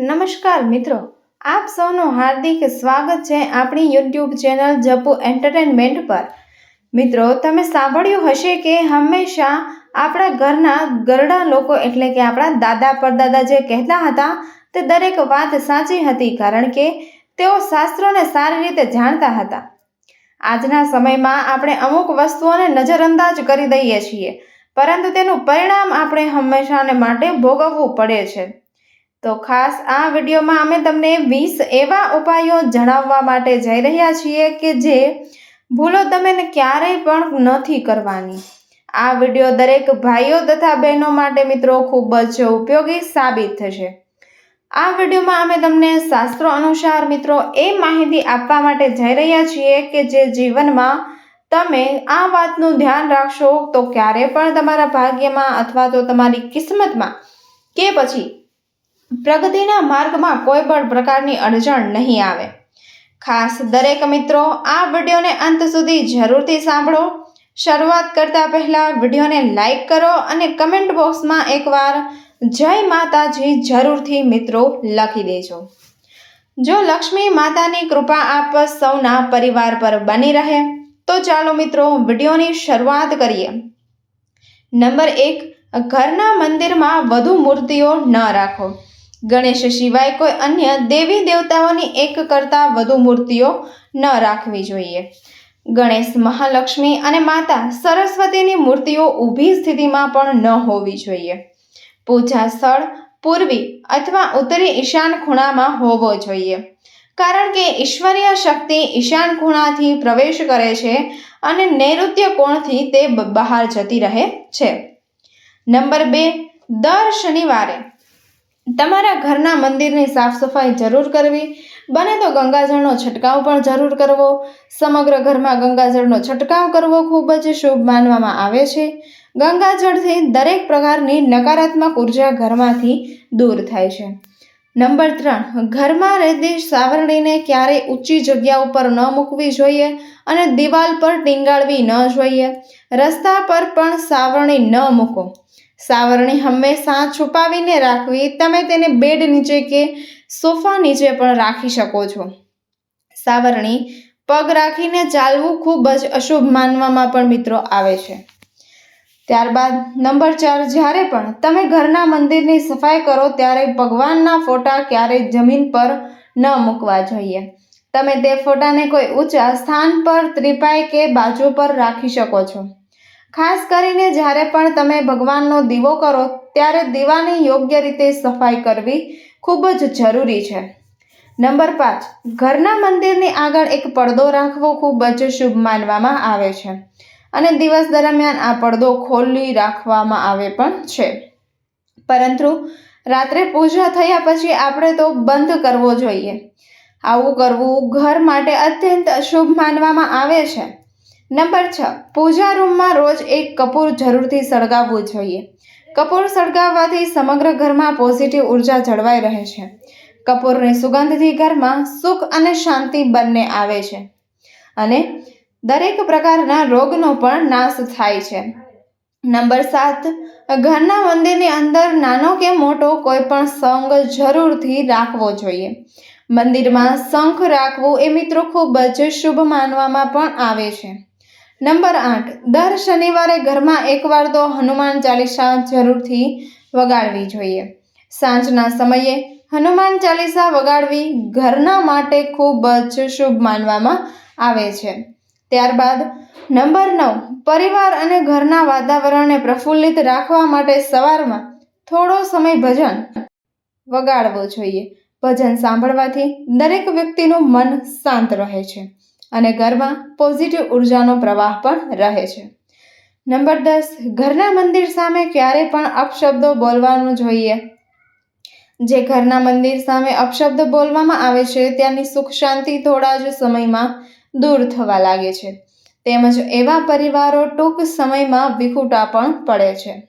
નમસ્કાર મિત્રો, આપ સૌનું હાર્દિક સ્વાગત છે આપણી યુટ્યુબ ચેનલ જપુ એન્ટરટેનમેન્ટ પર. મિત્રો, તમે સાંભળ્યું હશે કે હંમેશા આપણા ઘરના ગરડા લોકો એટલે કે આપણા દાદા પરદાદા જે કહેતા હતા, તે દરેક વાત સાચી હતી કારણ કે તેઓ શાસ્ત્રોને સારી રીતે જાણતા હતા. આજના સમયમાં આપણે અમુક વસ્તુઓને નજરઅંદાજ કરી દઈએ છીએ, પરંતુ તેનું પરિણામ આપણે હંમેશાને માટે ભોગવવું પડે છે. તો ખાસ આ વિડીયોમાં અમે તમને વીસ એવા ઉપાયો જણાવવા માટે જઈ રહ્યા છીએ કે જે ભૂલો તમે ક્યારેય પણ નથી કરવાની. આ વીડિયો દરેક ભાઈઓ તથા બહેનો માટે મિત્રો ખૂબ જ ઉપયોગી સાબિત થશે. આ વિડીયોમાં અમે તમને શાસ્ત્રો અનુસાર મિત્રો એ માહિતી આપવા માટે જઈ રહ્યા છીએ કે જે જીવનમાં તમે આ વાતનું ધ્યાન રાખશો તો ક્યારે પણ તમારા ભાગ્યમાં અથવા તો તમારી કિસ્મતમાં કે પછી પ્રગતિના માર્ગમાં કોઈ પણ પ્રકારની અડચણ નહીં આવે. ખાસ દરેક મિત્રો, આ વિડીયોને અંત સુધી જરૂરથી સાંભળો. શરૂઆત કરતા પહેલાં વિડીયોને લાઈક કરો અને કમેન્ટ બોક્સમાં એકવાર જય માતાજી જરૂરથી મિત્રો લખી દેજો. જો લક્ષ્મી માતાની કૃપા આપ સૌના પરિવાર પર બની રહે, તો ચાલો મિત્રો વિડીયોની શરૂઆત કરીએ. નંબર એક, ઘરના મંદિરમાં વધુ મૂર્તિઓ ન રાખો. ગણેશ સિવાય કોઈ અન્ય દેવી દેવતાઓની એક કરતાં વધુ મૂર્તિઓ ન રાખવી જોઈએ. ગણેશ મહાલક્ષ્મી અને માતા સરસ્વતીની મૂર્તિઓ ઊભી સ્થિતિમાં પણ ન હોવી જોઈએ. પૂજા સ્થળ પૂર્વી અથવા ઉત્તરી ઈશાન ખૂણામાં હોવો જોઈએ. કારણ કે ઈશ્વરીય શક્તિ ઈશાન ખૂણાથી પ્રવેશ કરે છે અને નૈઋત્ય કોણથી તે બહાર જતી રહે છે. નંબર બે, દર શનિવારે તમારા ઘરના મંદિરની સાફ સફાઈ જરૂર કરવી. બને તો ગંગાજળનો છંટકાવ પણ જરૂર કરવો. સમગ્ર ઘરમાં ગંગાજળનો છંટકાવ કરવો ખૂબ જ શુભ માનવામાં આવે છે. ગંગાજળથી દરેક પ્રકારની નકારાત્મક ઊર્જા ઘરમાંથી દૂર થાય છે. નંબર ત્રણ, ઘરમાં રહેતી સાવરણીને ક્યારેય ઊંચી જગ્યા ઉપર ન મૂકવી જોઈએ અને દિવાલ પર ટીંગાળવી ન જોઈએ. રસ્તા પર પણ સાવરણી ન મૂકો. સાવરણી હંમેશા છુપાવીને રાખવી. તમે તેને બેડ નીચે કે સોફા નીચે પણ રાખી શકો છો. સાવરણી પગ રાખીને ચાલવું ખૂબ જ અશુભ માનવામાં પણ મિત્રો આવે છે. ત્યારબાદ નંબર ચાર, જ્યારે પણ તમે ઘરના મંદિરની સફાઈ કરો ત્યારે ભગવાનના ફોટા ક્યારેય જમીન પર ન મૂકવા જોઈએ. તમે તે ફોટાને કોઈ ઊંચા સ્થાન પર, ત્રિપાઈ કે બાજુ પર રાખી શકો છો. ખાસ કરીને જ્યારે પણ તમે ભગવાનનો દીવો કરો, ત્યારે દીવાની યોગ્ય રીતે સફાઈ કરવી ખૂબ જ જરૂરી છે. નંબર પાંચ, ઘરના મંદિરની આગળ એક પડદો રાખવો ખૂબ જ શુભ માનવામાં આવે છે અને દિવસ દરમિયાન આ પડદો ખોલી રાખવામાં આવે પણ છે. પરંતુ રાત્રે પૂજા થયા પછી આપણે તો બંધ કરવો જોઈએ. આવું કરવું ઘર માટે અત્યંત અશુભ માનવામાં આવે છે. નંબર છ, પૂજા રૂમમાં રોજ એક કપૂર જરૂરથી સળગાવવું જોઈએ. કપૂર સળગાવવાથી સમગ્ર ઘરમાં પોઝિટિવ ઊર્જા જળવાઈ રહે છે. કપૂરની સુગંધથી ઘરમાં સુખ અને શાંતિ બંને આવે છે. અને દરેક પ્રકારના રોગનો પણ નાશ થાય છે. નંબર સાત, ઘરના મંદિરની અંદર નાનો કે મોટો કોઈ પણ સંગ જરૂરથી રાખવો જોઈએ. મંદિરમાં શંખ રાખવું એ મિત્રો ખૂબ જ શુભ માનવામાં પણ આવે છે. નંબર આઠ. દર શનિવારે ઘરમાં એકવાર તો હનુમાન ચાલીસા જરૂરથી વગાડવી જોઈએ. સાંજના સમયે હનુમાન ચાલીસા વગાડવી ઘરના માટે ખૂબ જ શુભ માનવામાં આવે છે. ત્યારબાદ નંબર નવ. પરિવાર અને ઘરના વાતાવરણને પ્રફુલ્લિત રાખવા માટે સવારમાં થોડો સમય ભજન વગાડવો જોઈએ. ભજન સાંભળવાથી દરેક વ્યક્તિનું મન શાંત રહે છે. અને ઘરમાં પોઝિટિવ ઉર્જાનો પ્રવાહ પણ રહે છે. નંબર દસ, ઘરના મંદિર સામે ક્યારે પણ અપશબ્દો બોલવાનું જોઈએ. જે ઘરના મંદિર સામે અપશબ્દ બોલવામાં આવે છે, ત્યાંની સુખ શાંતિ થોડા જ સમયમાં દૂર થવા લાગે છે. તેમજ એવા પરિવારો ટૂંક સમયમાં વિખૂટા પણ પડે છે.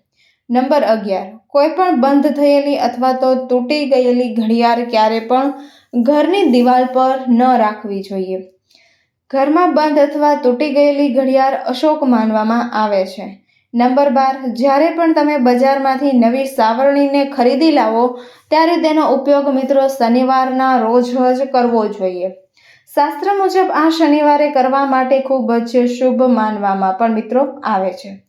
નંબર અગિયાર, કોઈ પણ બંધ થયેલી અથવા તો તૂટી ગયેલી ઘડિયાળ ક્યારે પણ ઘરની દિવાલ પર ન રાખવી જોઈએ. ઘરમાં બંધ અથવા તૂટી ગયેલી ઘડિયાળ અશોક માનવામાં આવે છે. નંબર બાર, જ્યારે પણ તમે બજારમાંથી નવી સાવરણીને ખરીદી લાવો, ત્યારે તેનો ઉપયોગ મિત્રો શનિવારના રોજ જ કરવો જોઈએ. શાસ્ત્ર મુજબ આ શનિવારે કરવા માટે ખૂબ જ શુભ માનવામાં પણ મિત્રો આવે છે.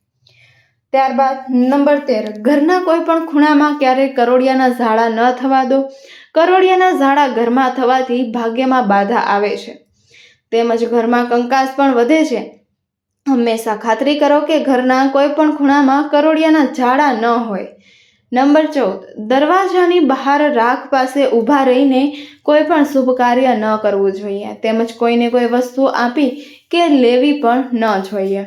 ત્યારબાદ, નંબર તેર, ઘરના કોઈ પણ ખૂણામાં ક્યારેય કરોડિયાના ઝાડા ન થવા દો. કરોડિયાના ઝાડા ઘરમાં થવાથી ભાગ્યમાં બાધા આવે છે. તેમજ ઘરમાં કંકાસ પણ વધે છે. હંમેશા ખાતરી કરો કે ઘરના કોઈ પણ ખૂણામાં કરોડિયાના ઝાડા ન હોય. નંબર ચૌદ, દરવાજાની બહાર રાખ પાસે ઊભા રહીને કોઈ પણ શુભ કાર્ય ન કરવું જોઈએ. તેમજ કોઈને કોઈ વસ્તુ આપી કે લેવી પણ ન જોઈએ.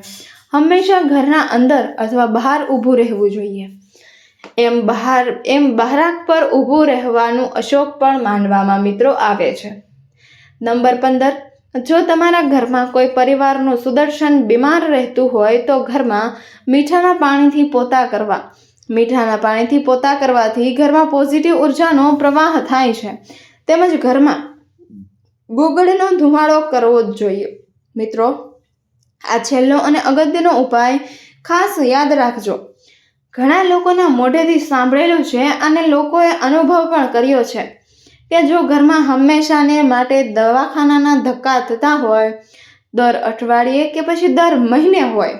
હંમેશા ઘરના અંદર અથવા બહાર ઊભું રહેવું જોઈએ. એમ બહાર, એમ બહારાક પર ઊભું રહેવાનું અશોક પણ માનવામાં મિત્રો આવે છે. નંબર પંદર જો તમારા ઘરમાં કોઈ પરિવારનું સુદર્શન બીમાર રહેતું હોય તો ઘરમાં મીઠાના પાણીથી પોતા કરવા. મીઠાના પાણીથી પોતા કરવાથી ઘરમાં પોઝિટિવ ઉર્જાનો પ્રવાહ થાય છે. તેમજ ઘરમાં ગુગળનો ધુમાડો કરવો જ જોઈએ. મિત્રો, આ છેલ્લો અને અગત્યનો ઉપાય ખાસ યાદ રાખજો. ઘણા લોકોના મોઢેથી સાંભળેલું છે અને લોકોએ અનુભવ પણ કર્યો છે. કે જો ઘરમાં હંમેશાને માટે દવાખાનાના ધક્કા થતા હોય, દર અઠવાડિયે કે પછી દર મહિને હોય,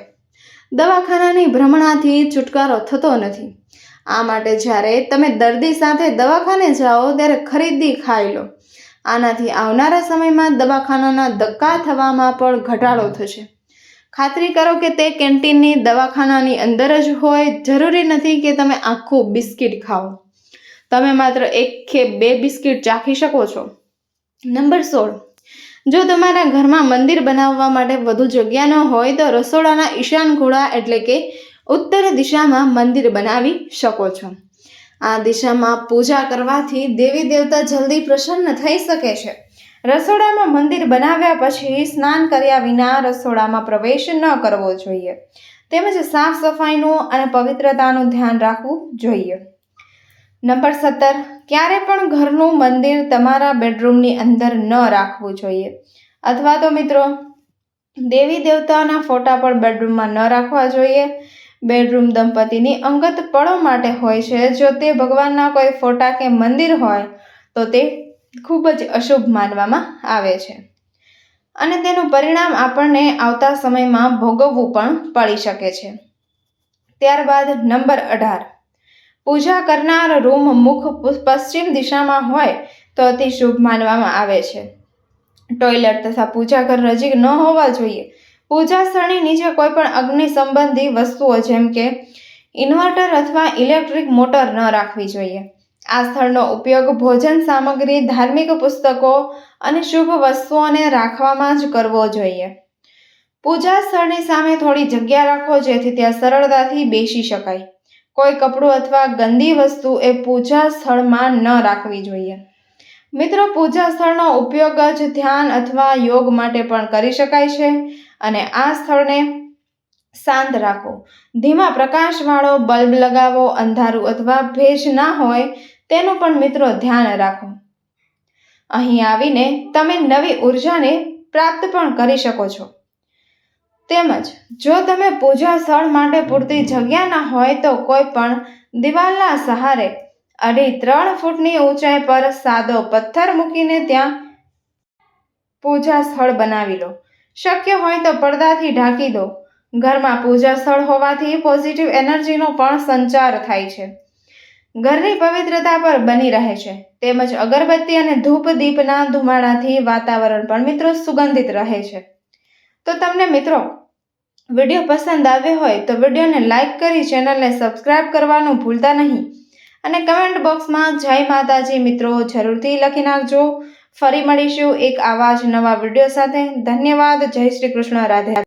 દવાખાનાની ભ્રમણાથી છુટકારો થતો નથી. આ માટે જ્યારે તમે દર્દી સાથે દવાખાને જાઓ ત્યારે ખરીદી ખાઈ લો. આનાથી આવનારા સમયમાં દવાખાનાના ધક્કા થવામાં પણ ઘટાડો થશે. ખાતરી કરો કે તે કેન્ટીનની દવાખાનાની અંદર જ હોય, જરૂરી નથી કે તમે આખું બિસ્કિટ ખાઓ. તમે માત્ર એક કે બે બિસ્કિટ ચાખી શકો છો. નંબર સોળ. જો તમારા ઘરમાં મંદિર બનાવવા માટે વધુ જગ્યા ન હોય તો રસોડાના ઈશાન ખૂણા એટલે કે ઉત્તર દિશામાં મંદિર બનાવી શકો છો. આ દિશામાં પૂજા કરવાથી દેવી દેવતા જલ્દી પ્રસન્ન થઈ શકે છે. રસોડામાં મંદિર બનાવ્યા પછી સ્નાન કર્યા વિના રસોડામાં પ્રવેશ ન કરવો જોઈએ. તેમજ સાફ સફાઈનું અને પવિત્રતાનું ધ્યાન રાખવું જોઈએ. નંબર સત્તર, ક્યારે પણ ઘરનું મંદિર તમારા બેડરૂમની અંદર ન રાખવું જોઈએ. અથવા તો મિત્રો, દેવી દેવતાના ફોટા પણ બેડરૂમમાં ન રાખવા જોઈએ. બેડરૂમ દંપતીની અંગત પળો માટે હોય છે. જો તે ભગવાનના કોઈ ફોટા કે મંદિર હોય, તો તે ખૂબ જ અશુભ માનવામાં આવે છે. અને તેનું પરિણામ આપણને આવતા સમયમાં ભોગવવું પણ પડી શકે છે. ત્યારબાદ નંબર અઢાર પૂજા કરનાર રૂમ મુખ પશ્ચિમ દિશામાં હોય તો અતિ શુભ માનવામાં આવે છે. ટોયલેટ તથા પૂજા ઘર નજીક ન હોવા જોઈએ. પૂજા સ્થળની નીચે કોઈપણ અગ્નિ સંબંધી વસ્તુઓ જેમ કે ઇન્વર્ટર અથવા ઇલેક્ટ્રિક મોટર ન રાખવી જોઈએ. આ સ્થળનો ઉપયોગ ભોજન સામગ્રી, ધાર્મિક પુસ્તકો અને શુભ વસ્તુઓને રાખવામાં જ કરવો જોઈએ. પૂજા સ્થળની સામે થોડી જગ્યા રાખો જેથી ત્યાં સરળતાથી બેસી શકાય. કોઈ કપડું અથવા ગંદી વસ્તુ એ પૂજા સ્થળમાં ન રાખવી જોઈએ. મિત્રો, પૂજા સ્થળનો ઉપયોગ જ ધ્યાન અથવા યોગ માટે પણ કરી શકાય છે અને આ સ્થળને શાંત રાખો. ધીમા પ્રકાશવાળો બલ્બ લગાવો, અંધારું અથવા ભેજ ના હોય તેનું પણ મિત્રો ધ્યાન રાખો. અહીં આવીને તમે નવી ઉર્જાને પ્રાપ્ત પણ કરી શકો છો. તેમજ, જો તમે પૂજા સ્થળ માટે પૂરતી જગ્યા ના હોય તો કોઈ પણ દિવાલના સહારે અઢી ત્રણ ફૂટની ઊંચાઈ પર સાદો પથ્થર મૂકીને ત્યાં પૂજા સ્થળ બનાવી લો. શક્ય હોય તો પડદાથી ઢાંકી દો. ઘરમાં પૂજા સ્થળ હોવાથી પોઝિટિવ એનર્જીનો પણ સંચાર થાય છે. ઘરની પવિત્રતા પર બની રહે છે. તેમજ અગરબત્તી અને ધૂપ દીપના ધુમાડાથી વાતાવરણ પણ મિત્રો સુગંધિત રહે છે. તો તમને મિત્રો, વીડિયો પસંદ આવ્યો હોય તો વિડીયોને લાઇક કરી ચેનલને સબસ્ક્રાઇબ કરવાનું ભૂલતા નહીં. અને કમેન્ટ બોક્સમાં જય માતાજી મિત્રો જરૂરથી લખી નાખજો. ફરી મળીશું એક આવા જ નવા વીડિયો સાથે. ધન્યવાદ. જય શ્રી કૃષ્ણ. રાધે.